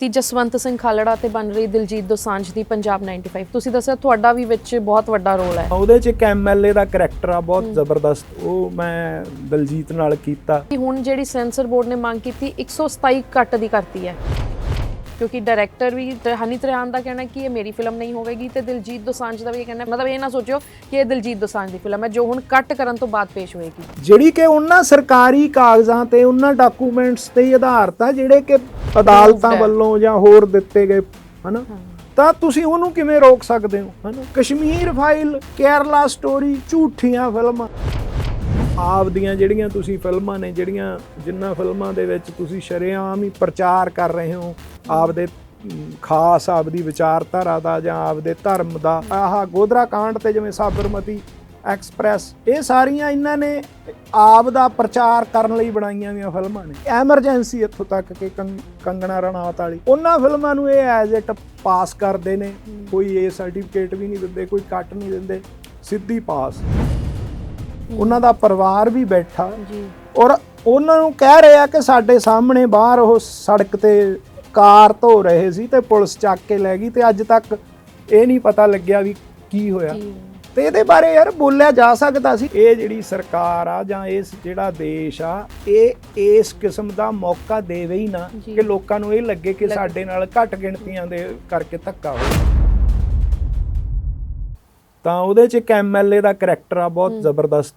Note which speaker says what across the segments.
Speaker 1: ਤੀ ਜਸਵੰਤ ਸਿੰਘ ਖਾਲੜਾ ਤੇ ਬਣ ਰਹੀ ਦਿਲਜੀਤ ਦੋਸਾਂਝ ਦੀ ਪੰਜਾਬ 95 ਤੁਸੀਂ ਦੱਸਿਆ ਤੁਹਾਡਾ ਵੀ ਵਿੱਚ ਬਹੁਤ ਵੱਡਾ ਰੋਲ ਹੈ।
Speaker 2: ਉਹਦੇ ਚ ਇੱਕ ਐਮਐਲਏ ਦਾ ਕਰੈਕਟਰ ਆ ਬਹੁਤ ਜ਼ਬਰਦਸਤ। ਉਹ ਮੈਂ ਦਲਜੀਤ ਨਾਲ ਕੀਤਾ।
Speaker 1: ਹੁਣ ਜਿਹੜੀ ਸੈਂਸਰ ਬੋਰਡ ਨੇ ਮੰਗ ਕੀਤੀ 127 ਕੱਟ ਦੀ ਕਰਤੀ ਹੈ। ਕਿਉਂਕਿ ਡਾਇਰੈਕਟਰ ਵੀ ਹਨੀ ਤਰਿਆਨ ਦਾ ਕਹਿਣਾ ਕਿ ਇਹ ਮੇਰੀ ਫਿਲਮ ਨਹੀਂ ਹੋਵੇਗੀ ਤੇ ਦਿਲਜੀਤ ਦੋਸਾਂਝ ਦਾ ਵੀ ਇਹ ਕਹਿਣਾ ਮਤਲਬ ਇਹ ਨਾ ਸੋਚਿਓ ਕਿ ਇਹ ਦਿਲਜੀਤ ਦੋਸਾਂਝ ਦੀ ਫਿਲਮ ਹੈ ਜੋ ਹੁਣ ਕੱਟ ਕਰਨ ਤੋਂ ਬਾਅਦ ਪੇਸ਼ ਹੋਏਗੀ।
Speaker 2: ਜਿਹੜੀ ਕਿ ਉਹਨਾਂ ਸਰਕਾਰੀ ਕਾਗਜ਼ਾਂ ਤੇ ਉਹਨਾਂ ਡਾਕੂਮੈਂਟਸ ਤੇ ਹੀ ਆਧਾਰਿਤ ਆ ਜਿਹੜੇ ਕਿ ਅਦਾਲਤਾਂ। ਵੱਲੋਂ ਜਾਂ ਹੋਰ ਦਿੱਤੇ ਗਏ ਹਨਾ? ਤਾਂ ਤੁਸੀਂ ਉਹਨੂੰ ਕਿਵੇਂ ਰੋਕ ਸਕਦੇ ਹੋ ਹਨਾ? ਕਸ਼ਮੀਰ ਫਾਈਲ ਕੇਰਲਾ ਸਟੋਰੀ ਝੂਠੀਆਂ ਫਿਲਮਾਂ। ਆਪਦੀਆਂ ਜਿਹੜੀਆਂ ਤੁਸੀਂ ਫਿਲਮਾਂ ਨੇ, ਜਿਹੜੀਆਂ ਜਿੰਨਾ ਫਿਲਮਾਂ ਦੇ ਵਿੱਚ ਤੁਸੀਂ ਸ਼ਰੇਆਮ ਹੀ ਪ੍ਰਚਾਰ ਕਰ ਰਹੇ ਹੋ, ਆਪਦੇ ਖਾਸ ਆਪਦੀ ਵਿਚਾਰਧਾਰਾ ਦਾ ਜਾਂ ਆਪਦੇ ਧਰਮ ਦਾ, ਆਹ ਗੋਧਰਾ ਕਾਂਡ ਤੇ ਜਿਵੇਂ ਸਾਬਰਮਤੀ ਐਕਸਪ੍ਰੈਸ, ਇਹ ਸਾਰੀਆਂ ਇਹਨਾਂ ਨੇ ਆਪ ਦਾ ਪ੍ਰਚਾਰ ਕਰਨ ਲਈ ਬਣਾਈਆਂ ਹੋਈਆਂ ਫਿਲਮਾਂ ਨੇ। ਐਮਰਜੈਂਸੀ ਇੱਥੋਂ ਤੱਕ ਕਿ ਕੰਗ- ਕੰਗਣਾ ਰਣਾਵਤ ਵਾਲੀ। ਉਹਨਾਂ ਫਿਲਮਾਂ ਨੂੰ ਇਹ ਐਜ਼ ਇਟ ਪਾਸ ਕਰਦੇ ਨੇ, ਕੋਈ ਇਹ ਸਰਟੀਫਿਕੇਟ ਵੀ ਨਹੀਂ ਦਿੰਦੇ, ਕੋਈ ਕੱਟ ਨਹੀਂ ਦਿੰਦੇ, ਸਿੱਧੀ ਪਾਸ ਉਹਨਾਂ ਦਾ ਪਰਿਵਾਰ ਵੀ ਬੈਠਾ।
Speaker 1: ਜੀ।
Speaker 2: ਔਰ ਉਹਨਾਂ ਨੂੰ ਕਹਿ ਰਹੇ ਕਿ ਸਾਡੇ ਸਾਹਮਣੇ ਬਾਹਰ ਉਹ ਸੜਕ ਤੇ ਕਾਰ ਧੋ ਰਹੇ ਸੀ ਤੇ ਪੁਲਿਸ ਚੱਕ ਕੇ ਲੈ ਗਈ ਤੇ ਅੱਜ ਤੱਕ ਇਹ ਨਹੀਂ ਪਤਾ ਲੱਗਿਆ ਵੀ ਕੀ ਹੋਇਆ। ਤੇ ਇਹਦੇ ਬਾਰੇ ਯਾਰ ਬੋਲਿਆ ਜਾ ਸਕਦਾ ਸੀ। ਇਹ ਜਿਹੜੀ ਸਰਕਾਰ ਆ ਜਾਂ ਇਸ ਜਿਹੜਾ ਦੇਸ਼ ਆ ਇਹ ਇਸ ਕਿਸਮ ਦਾ ਮੌਕਾ ਦੇਵੇ ਹੀ ਨਾ। ਕਿ ਲੋਕਾਂ ਨੂੰ ਇਹ ਲੱਗੇ ਕਿ। ਸਾਡੇ ਨਾਲ ਘੱਟ ਗਿਣਤੀਆਂ ਦੇ ਕਰਕੇ ਧੱਕਾ ਹੋਇਆ ਤਾਂ ਉਹਦੇ ਚ ਇੱਕ ਐਮਐਲਏ ਦਾ ਕਰੈਕਟਰ ਆ ਬਹੁਤ ਜ਼ਬਰਦਸਤ।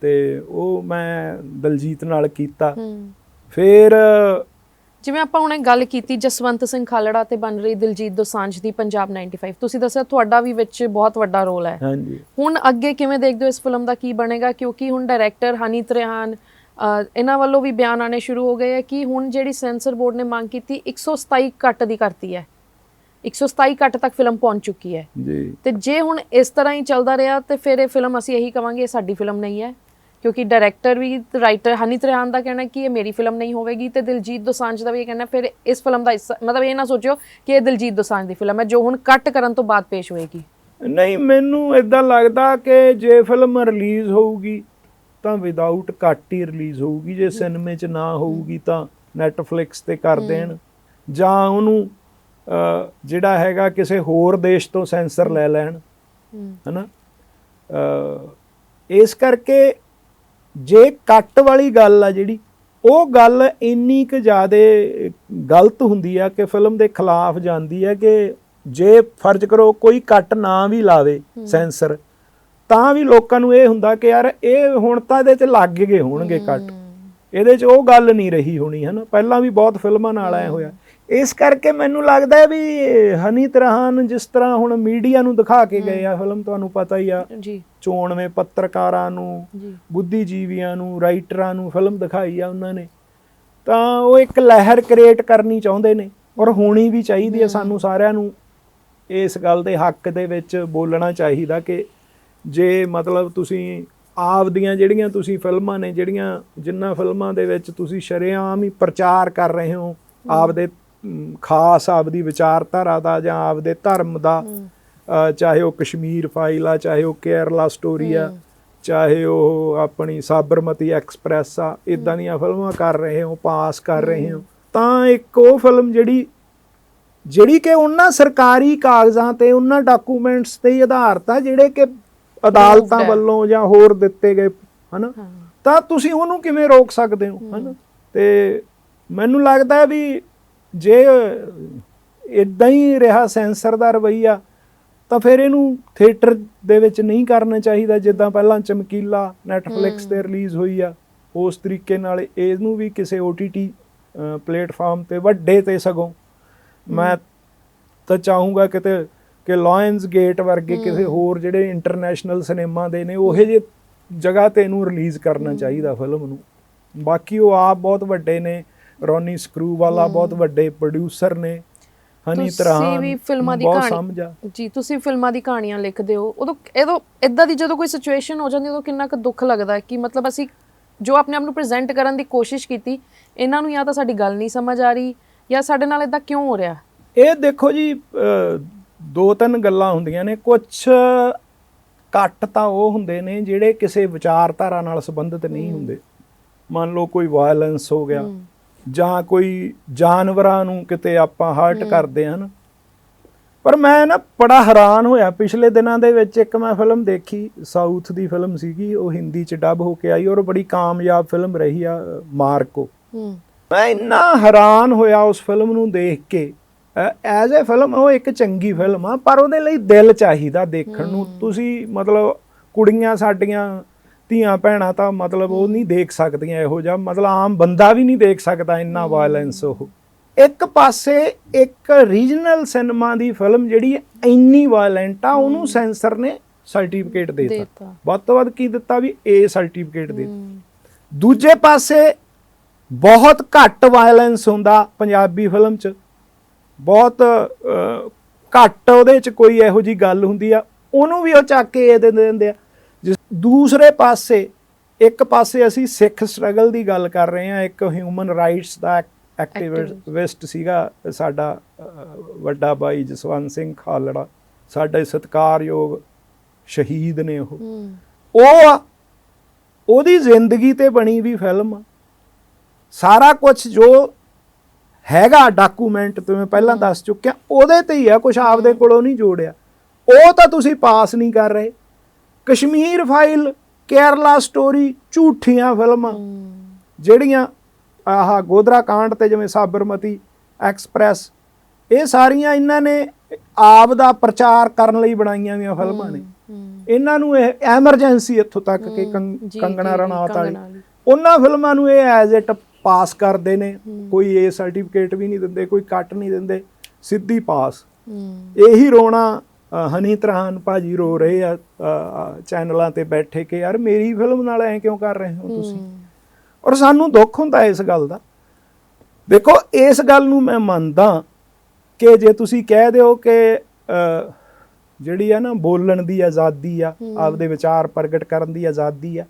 Speaker 2: ਤੇ ਉਹ ਮੈਂ ਦਲਜੀਤ ਨਾਲ ਕੀਤਾ। ਫਿਰ
Speaker 1: ਜਿਵੇਂ ਆਪਾਂ ਹੁਣੇ ਗੱਲ ਕੀਤੀ ਜਸਵੰਤ ਸਿੰਘ ਖਾਲੜਾ ਤੇ ਬਣ ਰਹੀ ਦਿਲਜੀਤ ਦੋਸਾਂਝ ਦੀ ਪੰਜਾਬ 95 ਤੁਸੀਂ ਦੱਸਿਆ ਤੁਹਾਡਾ ਵੀ ਵਿੱਚ ਬਹੁਤ ਵੱਡਾ ਰੋਲ ਹੈ।
Speaker 2: ਹਾਂਜੀ।
Speaker 1: ਹੁਣ ਅੱਗੇ ਕਿਵੇਂ ਦੇਖਦੇ ਹੋ ਇਸ ਫਿਲਮ ਦਾ ਕੀ ਬਣੇਗਾ? ਕਿਉਂਕਿ ਹੁਣ ਡਾਇਰੈਕਟਰ ਹਨੀ ਤਰਿਆਨ ਅਹ, ਇਹਨਾਂ ਵੱਲੋਂ ਵੀ ਬਿਆਨ ਆਣੇ ਸ਼ੁਰੂ ਹੋ ਗਏ ਹੈ ਕਿ ਹੁਣ ਜਿਹੜੀ ਸੈਂਸਰ ਬੋਰਡ ਨੇ ਮੰਗ ਕੀਤੀ 127 ਕੱਟ ਦੀ ਕਰਤੀ ਹੈ। 127 ਕੱਟ ਤੱਕ ਫਿਲਮ ਪਹੁੰਚ ਚੁੱਕੀ ਹੈ।
Speaker 2: ਜੀ।
Speaker 1: ਤੇ ਜੇ ਹੁਣ ਇਸ ਤਰ੍ਹਾਂ ਹੀ ਚੱਲਦਾ ਰਿਹਾ ਤੇ ਫਿਰ ਇਹ ਫਿਲਮ ਅਸੀਂ ਇਹੀ ਕਵਾਂਗੇ ਇਹ ਸਾਡੀ ਫਿਲਮ ਨਹੀਂ ਹੈ। ਕਿਉਂਕਿ ਡਾਇਰੈਕਟਰ ਵੀ ਰਾਈਟਰ ਹਨੀ ਤਰਿਆਨ ਦਾ ਕਹਿਣਾ ਕਿ ਇਹ ਮੇਰੀ ਫਿਲਮ ਨਹੀਂ ਹੋਵੇਗੀ ਤੇ ਦਿਲਜੀਤ ਦੋਸਾਂਝ ਦਾ ਵੀ ਇਹ ਕਹਿਣਾ ਫਿਰ ਇਸ ਫਿਲਮ ਦਾ ਮਤਲਬ ਇਹ ਨਾ ਸੋਚਿਓ ਕਿ ਇਹ ਦਿਲਜੀਤ ਦੋਸਾਂਝ ਦੀ ਫਿਲਮ ਹੈ ਜੋ ਹੁਣ ਕੱਟ ਕਰਨ ਤੋਂ ਬਾਅਦ ਪੇਸ਼ ਹੋਏਗੀ।
Speaker 2: ਨਹੀਂ ਮੈਨੂੰ ਇਦਾਂ ਲੱਗਦਾ ਕਿ ਜੇ ਫਿਲਮ ਰਿਲੀਜ਼ ਹੋਊਗੀ ਤਾਂ ਵਿਦਆਊਟ ਕੱਟ ਹੀ ਰਿਲੀਜ਼ ਹੋਊਗੀ। ਜੇ ਸਿਨੇਮੇ 'ਚ ਨਾ ਹੋਊਗੀ ਤਾਂ ਨੈਟਫਲਿਕਸ ਤੇ ਕਰ ਦੇਣ। ਜਾਂ ਉਹਨੂੰ ਜਿਹੜਾ ਹੈਗਾ ਕਿਸੇ ਹੋਰ ਦੇਸ਼ ਤੋਂ ਸੈਂਸਰ ਲੈ ਲੈਣ
Speaker 1: ਹੂੰ।
Speaker 2: ਹਨਾ? ਇਸ ਕਰਕੇ ਜੇ ਕੱਟ ਵਾਲੀ ਗੱਲ ਆ ਜਿਹੜੀ ਉਹ ਗੱਲ ਇੰਨੀ ਕੁ ਜ਼ਿਆਦੇ ਗਲਤ ਹੁੰਦੀ ਆ ਕਿ ਫਿਲਮ ਦੇ ਖਿਲਾਫ ਜਾਂਦੀ ਹੈ ਕਿ ਜੇ ਫਰਜ਼ ਕਰੋ ਕੋਈ ਕੱਟ ਨਾ ਵੀ ਲਾਵੇ ਸੈਂਸਰ ਤਾਂ ਵੀ ਲੋਕਾਂ ਨੂੰ ਇਹ ਹੁੰਦਾ ਕਿ ਯਾਰ ਇਹ ਹੁਣ ਤਾਂ ਇਹਦੇ 'ਚ ਲੱਗ ਗਏ ਹੋਣਗੇ ਕੱਟ। ਇਹਦੇ 'ਚ ਉਹ ਗੱਲ ਨਹੀਂ ਰਹੀ ਹੋਣੀ ਹਨਾ? ਪਹਿਲਾਂ ਵੀ ਬਹੁਤ ਫਿਲਮਾਂ ਨਾਲ ਆਇਆ ਹੋਇਆ। ਇਸ ਕਰਕੇ ਮੈਨੂੰ ਲੱਗਦਾ ਹੈ ਵੀ ਹਨੀ ਤਰਹਾਨ ਜਿਸ ਤਰ੍ਹਾਂ ਹੁਣ ਮੀਡੀਆ ਨੂੰ ਦਿਖਾ ਕੇ ਗਏ ਆ ਫਿਲਮ ਤੁਹਾਨੂੰ ਪਤਾ ਹੀ ਆ।
Speaker 1: ਜੀ।
Speaker 2: ਚੋਣਵੇਂ ਪੱਤਰਕਾਰਾਂ ਨੂੰ
Speaker 1: ਜੀ।
Speaker 2: ਬੁੱਧੀਜੀਵੀਆਂ ਨੂੰ ਰਾਈਟਰਾਂ ਨੂੰ ਫਿਲਮ ਦਿਖਾਈ ਆ ਉਹਨਾਂ ਨੇ। ਤਾਂ ਉਹ ਇੱਕ ਲਹਿਰ ਕ੍ਰੀਏਟ ਕਰਨੀ ਚਾਹੁੰਦੇ ਨੇ ਔਰ ਹੋਣੀ ਵੀ ਚਾਹੀਦੀ ਹੈ। ਸਾਨੂੰ ਸਾਰਿਆਂ ਨੂੰ। ਇਸ ਗੱਲ ਦੇ ਹੱਕ ਦੇ ਵਿੱਚ ਬੋਲਣਾ ਚਾਹੀਦਾ ਕਿ ਜੇ ਮਤਲਬ ਤੁਸੀਂ ਆਪਦੀਆਂ ਜਿਹੜੀਆਂ ਤੁਸੀਂ ਫਿਲਮਾਂ ਨੇ ਜਿਹੜੀਆਂ ਜਿੰਨਾ ਫਿਲਮਾਂ ਦੇ ਵਿੱਚ ਤੁਸੀਂ ਸ਼ਰੇਆਮ ਹੀ ਪ੍ਰਚਾਰ ਕਰ ਰਹੇ ਹੋ। ਆਪਦੇ ਖਾਸ ਆਪਦੀ ਵਿਚਾਰਧਾਰਾ ਦਾ ਜਾਂ ਆਪਦੇ ਧਰਮ ਦਾ ਚਾਹੇ ਉਹ ਕਸ਼ਮੀਰ ਫਾਈਲ ਆ ਚਾਹੇ ਉਹ ਕੇਰਲਾ ਸਟੋਰੀ ਆ ਚਾਹੇ ਉਹ ਆਪਣੀ ਸਾਬਰਮਤੀ ਐਕਸਪ੍ਰੈਸ ਆ ਇਦਾਂ ਦੀਆਂ ਫਿਲਮਾਂ ਕਰ ਰਹੇ ਹੋ ਪਾਸ ਕਰ ਰਹੇ ਹੋ ਤਾਂ ਇੱਕ ਉਹ ਫਿਲਮ ਜਿਹੜੀ ਜਿਹੜੀ ਕਿ ਉਹਨਾਂ ਸਰਕਾਰੀ ਕਾਗਜ਼ਾਂ ਤੇ ਉਹਨਾਂ ਡਾਕੂਮੈਂਟਸ ਤੇ ਆਧਾਰਿਤ ਆ ਜਿਹੜੇ ਕਿ ਅਦਾਲਤਾਂ। ਵੱਲੋਂ ਜਾਂ ਹੋਰ ਦਿੱਤੇ ਗਏ ਹਨਾ? ਤਾਂ ਤੁਸੀਂ ਉਹਨੂੰ ਕਿਵੇਂ ਰੋਕ ਸਕਦੇ ਹੋ ਹਨਾ? ਤੇ ਮੈਨੂੰ ਲੱਗਦਾ ਵੀ ਜੇ ਇਦਾਂ ਹੀ ਰਿਹਾ ਸੈਂਸਰ ਦਾ ਰਵਈਆ ਤਾਂ ਫਿਰ ਇਹਨੂੰ ਥੀਏਟਰ ਦੇ ਵਿੱਚ ਨਹੀਂ ਕਰਨਾ ਚਾਹੀਦਾ ਜਿੱਦਾਂ ਪਹਿਲਾਂ ਚਮਕੀਲਾ ਨੈਟਫਲਿਕਸ ਤੇ ਰਿਲੀਜ਼ ਹੋਈ ਆ। ਉਸ ਤਰੀਕੇ ਨਾਲ ਇਹਨੂੰ ਵੀ ਕਿਸੇ OTT ਪਲੇਟਫਾਰਮ ਤੇ ਵੱਡੇ ਤੇ ਸਗੋਂ। ਮੈਂ ਤਾਂ ਚਾਹੂੰਗਾ ਕਿਤੇ ਕਿ ਲਾਇਨਸ ਗੇਟ ਵਰਗੇ ਕਿਸੇ ਹੋਰ ਜਿਹੜੇ ਇੰਟਰਨੈਸ਼ਨਲ ਸਿਨੇਮਾ ਦੇ ਨੇ ਉਹੇ ਜਿਹੇ ਜਗ੍ਹਾ ਤੇ ਇਹਨੂੰ ਰਿਲੀਜ਼ ਕਰਨਾ ਚਾਹੀਦਾ ਫਿਲਮ ਨੂੰ। ਬਾਕੀ ਉਹ ਆਪ ਬਹੁਤ ਵੱਡੇ ਨੇ ਰੋਨੀ ਸਕਰੂ ਵਾਲਾ ਬਹੁਤ ਵੱਡੇ ਪ੍ਰੋਡਿਊਸਰ ਨੇ। ਹਨੀ
Speaker 1: ਤੁਸੀਂ
Speaker 2: ਤਰ੍ਹਾਂ
Speaker 1: ਵੀ ਫਿਲਮਾਂ ਦੀ ਕਹਾਣੀ ਜੀ ਤੁਸੀਂ ਫਿਲਮਾਂ ਦੀ ਕਹਾਣੀਆਂ ਲਿਖਦੇ ਹੋ। ਉਦੋਂ ਇਹਦੋਂ ਇਦਾਂ ਦੀ ਜਦੋਂ ਕੋਈ ਸਿਚੁਏਸ਼ਨ ਹੋ ਜਾਂਦੀ ਉਦੋਂ ਕਿੰਨਾ ਕੁ ਦੁੱਖ ਲੱਗਦਾ ਹੈ ਕਿ ਮਤਲਬ ਅਸੀਂ ਜੋ ਆਪਣੇ ਆਪ ਨੂੰ ਪ੍ਰੈਜ਼ੈਂਟ ਕਰਨ ਦੀ ਕੋਸ਼ਿਸ਼ ਕੀਤੀ ਇਹਨਾਂ ਨੂੰ ਜਾਂ ਤਾਂ ਸਾਡੀ ਗੱਲ ਨਹੀਂ ਸਮਝ ਆ ਰਹੀ ਜਾਂ ਸਾਡੇ ਨਾਲ ਇਦਾਂ ਕਿਉਂ ਹੋ ਰਿਹਾ?
Speaker 2: ਇਹ ਦੇਖੋ ਜੀ ਦੋ ਤਿੰਨ ਗੱਲਾਂ ਹੁੰਦੀਆਂ ਨੇ। ਕੁਝ ਘੱਟ ਤਾਂ ਉਹ ਹੁੰਦੇ ਨੇ ਜਿਹੜੇ ਕਿਸੇ ਵਿਚਾਰਧਾਰਾ ਨਾਲ ਸੰਬੰਧਿਤ ਨਹੀਂ ਹੁੰਦੇ। ਮੰਨ ਲਓ ਕੋਈ ਵਾਇਲੈਂਸ ਹੋ ਗਿਆ। ਜਾਂ ਕੋਈ ਜਾਨਵਰਾਂ ਨੂੰ ਕਿਤੇ ਆਪਾਂ ਹਰਟ। ਕਰਦੇ ਹਨ ਪਰ ਮੈਂ ਨਾ ਬੜਾ ਹੈਰਾਨ ਹੋਇਆ। ਪਿਛਲੇ ਦਿਨਾਂ ਦੇ ਵਿੱਚ ਇੱਕ ਮੈਂ ਫਿਲਮ ਦੇਖੀ ਸਾਊਥ ਦੀ ਫਿਲਮ ਸੀਗੀ ਉਹ ਹਿੰਦੀ ਚ ਡੱਬ ਹੋ ਕੇ ਆਈ ਔਰ ਬੜੀ ਕਾਮਯਾਬ ਫਿਲਮ ਰਹੀ ਆ ਮਾਰਕੋ ਮੈਂ ਇੰਨਾ ਹੈਰਾਨ ਹੋਇਆ ਉਸ ਫਿਲਮ ਨੂੰ ਦੇਖ ਕੇ। ਐਜ਼ ਅ ਫਿਲਮ ਉਹ ਇੱਕ ਚੰਗੀ ਫਿਲਮ ਆ ਪਰ ਉਹਦੇ ਲਈ ਦਿਲ ਚਾਹੀਦਾ ਦੇਖਣ ਨੂੰ। ਤੁਸੀਂ ਮਤਲਬ ਕੁੜੀਆਂ ਸਾਡੀਆਂ ਧੀਆਂ ਭੈਣਾਂ ਤਾਂ ਮਤਲਬ ਉਹ ਨਹੀਂ ਦੇਖ ਸਕਦੀਆਂ ਇਹੋ ਜਿਹਾ। ਮਤਲਬ ਆਮ ਬੰਦਾ ਵੀ ਨਹੀਂ ਦੇਖ ਸਕਦਾ ਇੰਨਾ ਵਾਇਲੈਂਸ ਉਹ। ਇੱਕ ਪਾਸੇ ਇੱਕ ਰੀਜਨਲ ਸਿਨੇਮਾ ਦੀ ਫਿਲਮ ਜਿਹੜੀ ਇੰਨੀ ਵਾਇਲੈਂਟ ਆ ਉਹਨੂੰ ਸੈਂਸਰ ਨੇ ਸਰਟੀਫਿਕੇਟ ਦੇ ਦਿੱਤਾ। ਵੱਧ ਤੋਂ ਵੱਧ ਕੀ ਦਿੱਤਾ ਵੀ ਏ ਸਰਟੀਫਿਕੇਟ ਦੇ ਦੂਜੇ ਪਾਸੇ ਬਹੁਤ ਘੱਟ ਵਾਇਲੈਂਸ ਹੁੰਦਾ ਪੰਜਾਬੀ ਫਿਲਮ 'ਚ। ਬਹੁਤ ਘੱਟ ਉਹਦੇ 'ਚ ਕੋਈ ਇਹੋ ਜੀ ਗੱਲ ਹੁੰਦੀ ਆ। ਉਹਨੂੰ ਵੀ ਉਹ ਚੱਕ ਕੇ ਇਹ ਦੇ ਦਿੰਦੇ ਆ। ਦੂਸਰੇ ਪਾਸੇ ਇੱਕ ਪਾਸੇ ਅਸੀਂ ਸਿੱਖ ਸਟਰਗਲ ਦੀ ਗੱਲ ਕਰ ਰਹੇ ਹਾਂ ਇੱਕ ਹਿਊਮਨ ਰਾਈਟਸ ਦਾ ਐਕਟਿਵਿਸਟ ਸੀਗਾ ਸਾਡਾ ਵੱਡਾ ਬਾਈ ਜਸਵੰਤ ਸਿੰਘ ਖਾਲੜਾ ਸਾਡੇ ਸਤਿਕਾਰਯੋਗ ਸ਼ਹੀਦ ਨੇ ਉਹ। ਉਹ ਉਹਦੀ ਜ਼ਿੰਦਗੀ ਤੇ ਬਣੀ ਵੀ ਫਿਲਮ ਸਾਰਾ ਕੁਝ ਜੋ ਹੈਗਾ ਡਾਕੂਮੈਂਟ ਤੁਮੇ ਪਹਿਲਾਂ ਦੱਸ ਚੁੱਕਿਆ ਉਹਦੇ ਤੇ ਹੀ ਆ ਕੁਝ ਆਪਦੇ ਕੋਲੋਂ ਨਹੀਂ ਜੋੜਿਆ। ਉਹ ਤਾਂ ਤੁਸੀਂ ਪਾਸ ਨਹੀਂ ਕਰ ਰਹੇ। ਕਸ਼ਮੀਰ ਫਾਈਲ ਕੇਰਲਾ ਸਟੋਰੀ ਝੂਠੀਆਂ ਫਿਲਮਾਂ ਜਿਹੜੀਆਂ ਆਹ ਗੋਦਰਾ ਕਾਂਡ ਤੇ ਜਿਵੇਂ ਸਾਬਰਮਤੀ ਐਕਸਪ੍ਰੈਸ ਇਹ ਸਾਰੀਆਂ ਇਹਨਾਂ ਨੇ ਆਪ ਦਾ ਪ੍ਰਚਾਰ ਕਰਨ ਲਈ ਬਣਾਈਆਂ ਹੋਈਆਂ ਫਿਲਮਾਂ ਨੇ। ਇਹਨਾਂ ਨੂੰ ਇਹ ਐਮਰਜੈਂਸੀ ਇੱਥੋਂ ਤੱਕ ਕਿ ਕੰਗਣਾ ਰਣਾਵਤ ਵਾਲੀ। ਉਹਨਾਂ ਫਿਲਮਾਂ ਨੂੰ ਇਹ ਐਜ਼ ਇਟ ਪਾਸ ਕਰਦੇ ਨੇ। ਕੋਈ ਇਹ ਸਰਟੀਫਿਕੇਟ ਵੀ ਨਹੀਂ ਦਿੰਦੇ ਕੋਈ ਕੱਟ ਨਹੀਂ ਦਿੰਦੇ ਸਿੱਧੀ ਪਾਸ ਇਹੀ ਰੋਣਾ ਹਨੀ ਤਰਹਾਨ ਭਾਜੀ ਰੋ ਰਹੇ ਆ ਚੈਨਲਾਂ ਤੇ ਬੈਠੇ ਕਿ ਯਾਰ ਮੇਰੀ ਫਿਲਮ ਨਾਲ ਐ ਕਿਉਂ ਕਰ ਰਹੇ ਹੋ ਤੁਸੀਂ? ਔਰ ਸਾਨੂੰ ਦੁੱਖ ਹੁੰਦਾ ਇਸ ਗੱਲ ਦਾ। ਦੇਖੋ ਇਸ ਗੱਲ ਨੂੰ ਮੈਂ ਮੰਨਦਾ ਕਿ ਜੇ ਤੁਸੀਂ ਕਹਿ ਦਿਓ ਕਿ ਜਿਹੜੀ ਆ ਨਾ ਬੋਲਣ ਦੀ ਆਜ਼ਾਦੀ ਆ। ਆਪਦੇ ਵਿਚਾਰ ਪ੍ਰਗਟ ਕਰਨ ਦੀ ਆਜ਼ਾਦੀ ਆ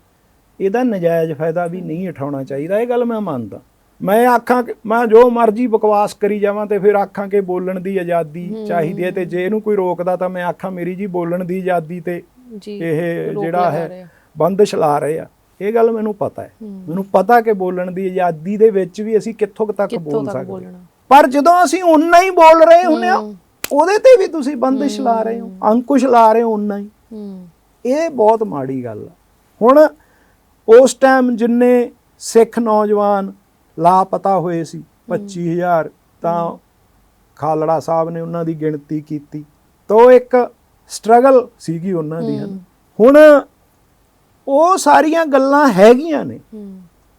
Speaker 2: ਇਹਦਾ ਨਜਾਇਜ਼ ਫਾਇਦਾ ਵੀ ਨਹੀਂ ਉਠਾਉਣਾ ਚਾਹੀਦਾ ਇਹ ਗੱਲ ਮੈਂ ਮੰਨਦਾ। ਮੈਂ ਆਖਾਂ ਕਿ ਮੈਂ ਜੋ ਮਰਜ਼ੀ ਬਕਵਾਸ ਕਰੀ ਜਾਵਾਂ ਤੇ ਫਿਰ ਆਖਾਂ ਕਿ ਬੋਲਣ ਦੀ ਆਜ਼ਾਦੀ। ਚਾਹੀਦੀ ਹੈ ਤੇ ਜੇ ਇਹਨੂੰ ਕੋਈ ਰੋਕਦਾ ਤਾਂ ਮੈਂ ਆਖਾਂ ਮੇਰੀ ਜੀ ਬੋਲਣ ਦੀ ਆਜ਼ਾਦੀ ਤੇ
Speaker 1: ਜੀ
Speaker 2: ਇਹ ਜਿਹੜਾ ਹੈ। ਬੰਦਸ਼ ਲਾ ਰਹੇ ਆ ਇਹ ਗੱਲ ਮੈਨੂੰ ਪਤਾ ਹੈ। ਮੈਨੂੰ ਪਤਾ ਕਿ ਬੋਲਣ ਦੀ ਆਜ਼ਾਦੀ ਦੇ ਵਿੱਚ ਵੀ ਅਸੀਂ ਕਿੱਥੋਂ ਤੱਕ ਬੋਲ ਸਕਦੇ ਹਾਂ। ਪਰ ਜਦੋਂ ਅਸੀਂ ਓਨਾ ਹੀ ਬੋਲ ਰਹੇ ਹੁੰਨੇ ਆ। ਉਹਦੇ ਤੇ ਵੀ ਤੁਸੀਂ ਬੰਦਸ਼ ਲਾ ਰਹੇ ਹੋ ਅੰਕੁਸ਼ ਲਾ ਰਹੇ ਹੋ ਹੀ
Speaker 1: ਹੂੰ
Speaker 2: ਇਹ ਬਹੁਤ ਮਾੜੀ ਗੱਲ ਆ ਹੁਣ ਉਸ ਟਾਈਮ ਜਿੰਨੇ ਸਿੱਖ ਨੌਜਵਾਨ ਲਾਪਤਾ ਹੋਏ ਸੀ 25000 ਤਾਂ ਖਾਲੜਾ ਸਾਹਿਬ ਨੇ ਉਹਨਾਂ ਦੀ ਗਿਣਤੀ ਕੀਤੀ। ਤਾਂ ਇੱਕ ਸਟਰਗਲ ਸੀਗੀ ਉਹਨਾਂ ਦੀ ਹੁਣ ਉਹ ਸਾਰੀਆਂ ਗੱਲਾਂ ਹੈਗੀਆਂ ਨੇ।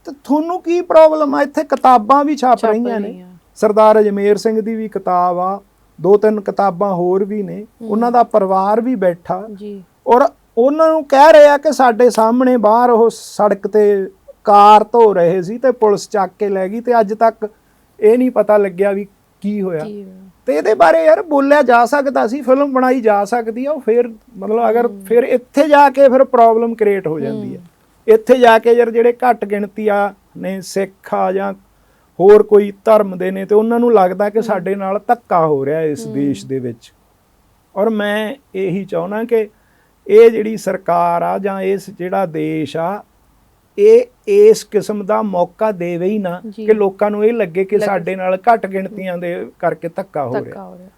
Speaker 2: ਤੇ ਤੁਹਾਨੂੰ ਕੀ ਪ੍ਰੋਬਲਮ ਆ? ਇੱਥੇ ਕਿਤਾਬਾਂ ਵੀ ਛਪ ਰਹੀਆਂ ਨੇ। ਸਰਦਾਰ ਅਜਮੇਰ ਸਿੰਘ ਦੀ ਵੀ ਕਿਤਾਬ ਆ ਦੋ ਤਿੰਨ ਕਿਤਾਬਾਂ ਹੋਰ ਵੀ ਨੇ। ਉਹਨਾਂ ਦਾ ਪਰਿਵਾਰ ਵੀ ਬੈਠਾ।
Speaker 1: ਜੀ।
Speaker 2: ਔਰ ਉਹਨਾਂ ਨੂੰ ਕਹਿ ਰਹੇ ਕਿ ਸਾਡੇ ਸਾਹਮਣੇ ਬਾਹਰ ਉਹ ਸੜਕ ਤੇ ਕਾਰ ਧੋ ਰਹੇ ਸੀ ਤੇ ਪੁਲਿਸ ਚੱਕ ਕੇ ਲੈ ਗਈ ਤੇ ਅੱਜ ਤੱਕ ਇਹ ਨਹੀਂ ਪਤਾ ਲੱਗਿਆ ਵੀ ਕੀ ਹੋਇਆ? ਤੇ ਇਹਦੇ ਬਾਰੇ ਯਾਰ ਬੋਲਿਆ ਜਾ ਸਕਦਾ ਸੀ ਫਿਲਮ ਬਣਾਈ ਜਾ ਸਕਦੀ ਆ ਉਹ ਫਿਰ ਮਤਲਬ ਅਗਰ ਫਿਰ ਇੱਥੇ ਜਾ ਕੇ ਫਿਰ ਪ੍ਰੋਬਲਮ ਕ੍ਰੀਏਟ ਹੋ ਜਾਂਦੀ ਹੈ। ਇੱਥੇ ਜਾ ਕੇ ਯਾਰ ਜਿਹੜੇ ਘੱਟ ਗਿਣਤੀ ਆ ਨੇ ਸਿੱਖ ਆ ਜਾਂ ਹੋਰ ਕੋਈ ਧਰਮ ਦੇ ਨੇ ਤੇ ਉਹਨਾਂ ਨੂੰ ਲੱਗਦਾ ਕਿ ਸਾਡੇ ਨਾਲ ਧੱਕਾ ਹੋ ਰਿਹਾ ਇਸ ਦੇਸ਼ ਦੇ ਵਿੱਚ। ਔਰ ਮੈਂ ਇਹੀ ਚਾਹੁੰਦਾ ਕਿ ਇਹ ਜਿਹੜੀ ਸਰਕਾਰ ਆ ਜਾਂ ਇਸ ਜਿਹੜਾ ਦੇਸ਼ ਆ ਇਹ ਇਸ ਕਿਸਮ ਦਾ ਮੌਕਾ ਦੇਵੇ ਹੀ ਨਾ। ਕਿ ਲੋਕਾਂ ਨੂੰ ਇਹ ਲੱਗੇ ਕਿ। ਸਾਡੇ ਨਾਲ ਘੱਟ ਗਿਣਤੀਆਂ ਦੇ ਕਰਕੇ ਧੱਕਾ ਹੋ ਰਿਹਾ
Speaker 1: ਧੱਕਾ ਹੋ ਰਿਹਾ